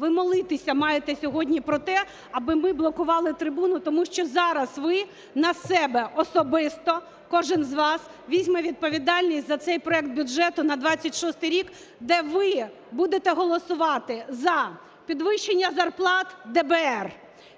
ви молитися маєте сьогодні про те, аби ми блокували трибуну, тому що зараз ви на себе особисто, кожен з вас, візьме відповідальність за цей проект бюджету на 26 рік, де ви будете голосувати за підвищення зарплат ДБР,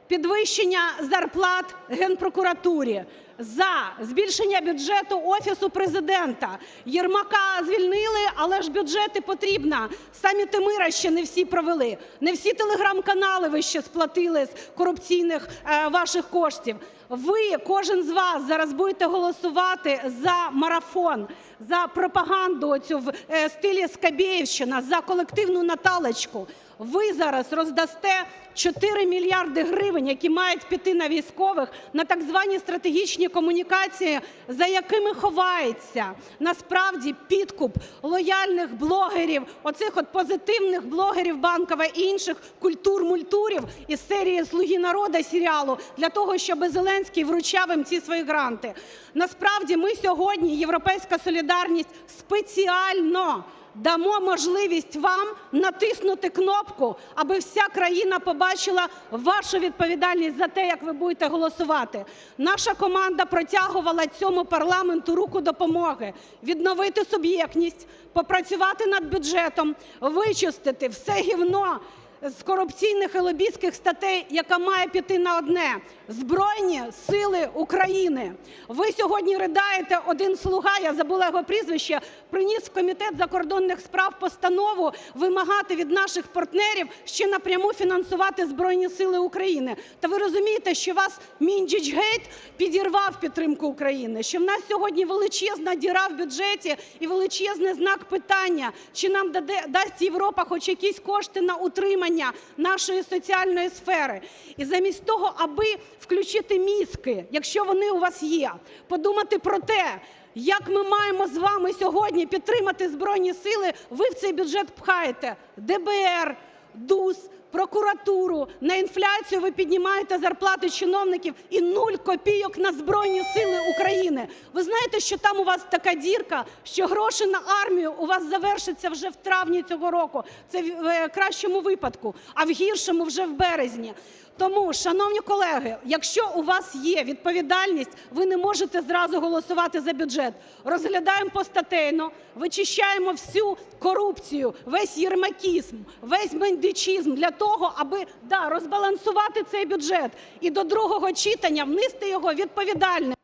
підвищення зарплат Генпрокуратурі, за збільшення бюджету Офісу Президента. Єрмака звільнили, але ж бюджети потрібно. Саміти миру ще не всі провели, не всі телеграм-канали ви ще сплатили з корупційних е, ваших коштів. Ви, кожен з вас, зараз будете голосувати за марафон, за пропаганду оцю в е, стилі Скабєєвщина, за колективну Наталочку. Ви зараз роздасте 4 мільярди гривень, які мають піти на військових, на так звані стратегічні комунікації, за якими ховається насправді підкуп лояльних блогерів, оцих от позитивних блогерів Банкова і інших культур-мультурів із серії "Слуги народу" серіалу для того, щоб Зеленський вручав їм ці свої гранти. Насправді ми сьогодні, "Європейська солідарність", спеціально дамо можливість вам натиснути кнопку, аби вся країна побачила вашу відповідальність за те, як ви будете голосувати. Наша команда протягувала цьому парламенту руку допомоги відновити суб'єктність, попрацювати над бюджетом, вичистити все гівно з корупційних і лобістських статей, яка має піти на одне – Збройні Сили України. Ви сьогодні ридаєте, один "слуга", я забула його прізвище, приніс в Комітет закордонних справ постанову вимагати від наших партнерів ще напряму фінансувати Збройні Сили України. Та ви розумієте, що вас Міндіч-гейт підірвав підтримку України, що в нас сьогодні величезна діра в бюджеті і величезний знак питання, чи нам дасть Європа хоч якісь кошти на утримання нашої соціальної сфери. І замість того, аби включити мізки, якщо вони у вас є, подумати про те, як ми маємо з вами сьогодні підтримати Збройні Сили, ви в цей бюджет пхаєте ДБР, ДУС, прокуратуру, на інфляцію ви піднімаєте зарплати чиновників і нуль копійок на Збройні Сили України. Ви знаєте, що там у вас така дірка, що гроші на армію у вас завершаться вже в травні цього року, це в е, кращому випадку, а в гіршому вже в березні. Тому, шановні колеги, якщо у вас є відповідальність, ви не можете зразу голосувати за бюджет. Розглядаємо постатейно, вичищаємо всю корупцію, весь єрмакізм, весь мендичизм для того, аби да, розбалансувати цей бюджет і до другого читання внести його відповідальним.